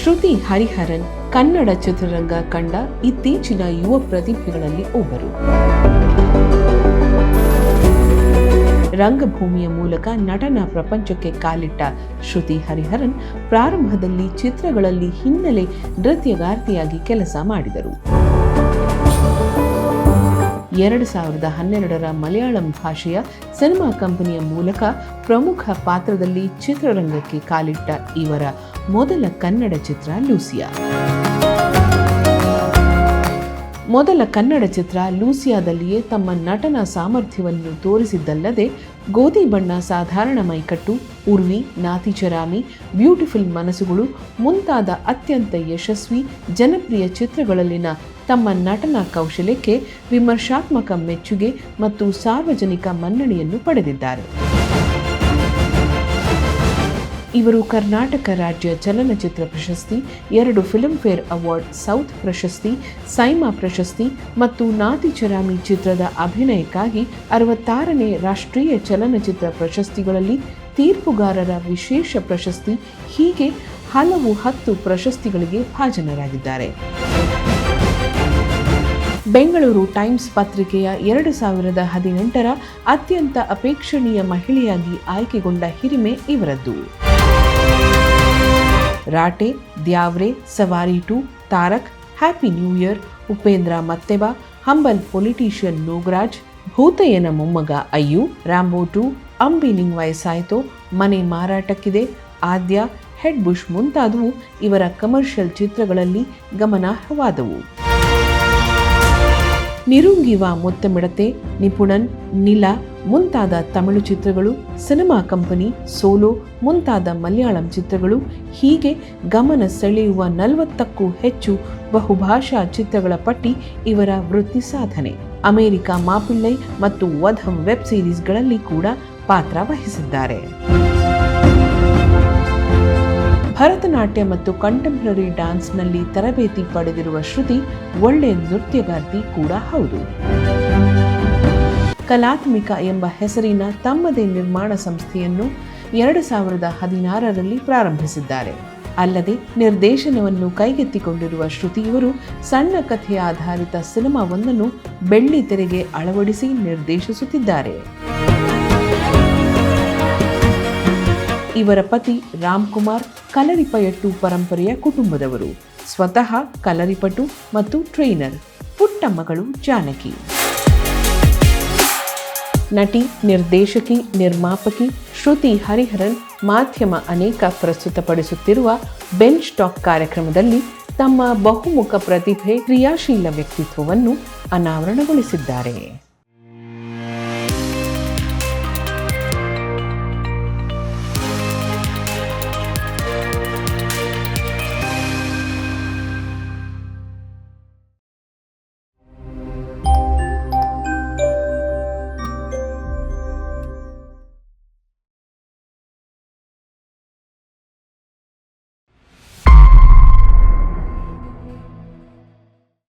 ಶ್ರುತಿ ಹರಿಹರನ್ ಕನ್ನಡ ಚಿತ್ರರಂಗ ಕಂಡ ಇತ್ತೀಚಿನ ಯುವ ಪ್ರತಿಭೆಗಳಲ್ಲಿ ಒಬ್ಬರು. ರಂಗಭೂಮಿಯ ಮೂಲಕ ನಟನ ಪ್ರಪಂಚಕ್ಕೆ ಕಾಲಿಟ್ಟ ಶ್ರುತಿ ಹರಿಹರನ್ ಪ್ರಾರಂಭದಲ್ಲಿ ಚಿತ್ರಗಳಲ್ಲಿ ಹಿನ್ನೆಲೆ ನೃತ್ಯಗಾರ್ತಿಯಾಗಿ ಕೆಲಸ ಮಾಡಿದರು. ಎರಡು ಸಾವಿರದ ಹನ್ನೆರಡರ ಮಲಯಾಳಂ ಭಾಷೆಯ ಸಿನಿಮಾ ಕಂಪನಿಯ ಮೂಲಕ ಪ್ರಮುಖ ಪಾತ್ರದಲ್ಲಿ ಚಿತ್ರರಂಗಕ್ಕೆ ಕಾಲಿಟ್ಟ ಇವರ ಮೊದಲ ಕನ್ನಡ ಚಿತ್ರ ಲೂಸಿಯಾ. ಮೊದಲ ಕನ್ನಡ ಚಿತ್ರ ಲೂಸಿಯಾದಲ್ಲಿಯೇ ತಮ್ಮ ನಟನ ಸಾಮರ್ಥ್ಯವನ್ನು ತೋರಿಸಿದ್ದಲ್ಲದೆ, ಗೋಧಿ ಬಣ್ಣ ಸಾಧಾರಣ ಮೈಕಟ್ಟು, ಉರ್ವಿ ನಾತಿಚರಾಮಿ ಬ್ಯೂಟಿಫುಲ್ ಮನಸ್ಸುಗಳು, ಮುಂತಾದ ಅತ್ಯಂತ ಯಶಸ್ವಿ, ಜನಪ್ರಿಯ ಚಿತ್ರಗಳಲ್ಲಿನ ತಮ್ಮ ನಟನ ಕೌಶಲ್ಯಕ್ಕೆ ವಿಮರ್ಶಾತ್ಮಕ ಮೆಚ್ಚುಗೆ ಮತ್ತು ಸಾರ್ವಜನಿಕ ಮನ್ನಣೆಯನ್ನು ಪಡೆದಿದ್ದಾರೆ. ಇವರು ಕರ್ನಾಟಕ ರಾಜ್ಯ ಚಲನಚಿತ್ರ ಪ್ರಶಸ್ತಿ, ಎರಡು ಫಿಲ್ಮ್ಫೇರ್ ಅವಾರ್ಡ್, ಸೌತ್ ಪ್ರಶಸ್ತಿ, ಸೈಮಾ ಪ್ರಶಸ್ತಿ ಮತ್ತು ನಾತಿಚರಾಮಿ ಚಿತ್ರದ ಅಭಿನಯಕ್ಕಾಗಿ ಅರವತ್ತಾರನೇ ರಾಷ್ಟ್ರೀಯ ಚಲನಚಿತ್ರ ಪ್ರಶಸ್ತಿಗಳಲ್ಲಿ ತೀರ್ಪುಗಾರರ ವಿಶೇಷ ಪ್ರಶಸ್ತಿ ಹೀಗೆ ಹಲವು ಹತ್ತು ಪ್ರಶಸ್ತಿಗಳಿಗೆ ಭಾಜನರಾಗಿದ್ದಾರೆ. ಬೆಂಗಳೂರು ಟೈಮ್ಸ್ ಪತ್ರಿಕೆಯ ಎರಡು ಸಾವಿರದ ಹದಿನೆಂಟರ ಅತ್ಯಂತ ಅಪೇಕ್ಷಣೀಯ ಮಹಿಳೆಯಾಗಿ ಆಯ್ಕೆಗೊಂಡ ಹಿರಿಮೆ ಇವರದ್ದು. Raate, Dyavre, Savaari two, Tarak, happy new year, Upendra ಮತ್ತೆಬ, humble politician Nograj, ಭೂತಯ್ಯನ ಮೊಮ್ಮಗ ಅಯ್ಯು, ರಾಂಬೋ ಟು, ಅಂಬಿ ನಿಂಗ್ ವಯಸ್ಸಾಯಿತು, ಮನೆ ಮಾರಾಟಕ್ಕಿದೆ, ಆದ್ಯ, ಹೆಡ್ ಬುಷ್ ಮುಂತಾದವು ಇವರ ಕಮರ್ಷಿಯಲ್ ಚಿತ್ರಗಳಲ್ಲಿ ಗಮನಾರ್ಹವಾದವು. ನಿರುಂಗಿವ ಮುತ್ತಮಿಡತೆ, ನಿಪುಣನ್, ನಿಲ, ಮುಂತಾದ ತಮಿಳು ಚಿತ್ರಗಳು, ಸಿನಿಮಾ ಕಂಪನಿ, ಸೋಲೋ, ಮುಂತಾದ ಮಲಯಾಳಂ ಚಿತ್ರಗಳು, ಹೀಗೆ ಗಮನ ಸೆಳೆಯುವ ನಲವತ್ತಕ್ಕೂ ಹೆಚ್ಚು ಬಹುಭಾಷಾ ಚಿತ್ರಗಳ ಪಟ್ಟಿ ಇವರ ವೃತ್ತಿ ಸಾಧನೆ. ಅಮೆರಿಕ ಮಾಪಿಳ್ಳೈ ಮತ್ತು ವಧಂ ವೆಬ್ ಸೀರೀಸ್ಗಳಲ್ಲಿ ಕೂಡ ಪಾತ್ರ ವಹಿಸಿದ್ದಾರೆ. ಭರತನಾಟ್ಯ ಮತ್ತು ಕಂಟೆಂಪ್ರರಿ ಡ್ಯಾನ್ಸ್ನಲ್ಲಿ ತರಬೇತಿ ಪಡೆದಿರುವ ಶ್ರುತಿ ಒಳ್ಳೆಯ ನೃತ್ಯಗಾರ್ತಿ ಕೂಡ ಹೌದು. ಕಲಾತ್ಮಿಕ ಎಂಬ ಹೆಸರಿನ ತಮ್ಮದೇ ನಿರ್ಮಾಣ ಸಂಸ್ಥೆಯನ್ನು ಎರಡು ಸಾವಿರದ ಹದಿನಾರರಲ್ಲಿ ಪ್ರಾರಂಭಿಸಿದ್ದಾರೆ. ಅಲ್ಲದೆ ನಿರ್ದೇಶನವನ್ನು ಕೈಗೆತ್ತಿಕೊಂಡಿರುವ ಶ್ರುತಿಯವರು ಸಣ್ಣ ಕಥೆ ಆಧಾರಿತ ಸಿನಿಮಾವೊಂದನ್ನು ಬೆಳ್ಳಿ ತೆರೆಗೆ ಅಳವಡಿಸಿ ನಿರ್ದೇಶಿಸುತ್ತಿದ್ದಾರೆ. ಇವರ ಪತಿ ರಾಮ್ಕುಮಾರ್ ಕಲರಿಪಯಟ್ಟು ಪರಂಪರೆಯ ಕುಟುಂಬದವರು. ಸ್ವತಃ ಕಲರಿಪಟು ಮತ್ತು ಟ್ರೈನರ್. ಪುಟ್ಟ ಮಗಳು ಜಾನಕಿ. ನಟಿ, ನಿರ್ದೇಶಕಿ, ನಿರ್ಮಾಪಕಿ ಶ್ರುತಿ ಹರಿಹರನ್ ಮಾಧ್ಯಮ ಅನೇಕ ಪ್ರಸ್ತುತಪಡಿಸುತ್ತಿರುವ ಬೆಂಚ್ ಟಾಕ್ ಕಾರ್ಯಕ್ರಮದಲ್ಲಿ ತಮ್ಮ ಬಹುಮುಖ ಪ್ರತಿಭೆ ಕ್ರಿಯಾಶೀಲ ವ್ಯಕ್ತಿತ್ವವನ್ನು ಅನಾವರಣಗೊಳಿಸಿದ್ದಾರೆ.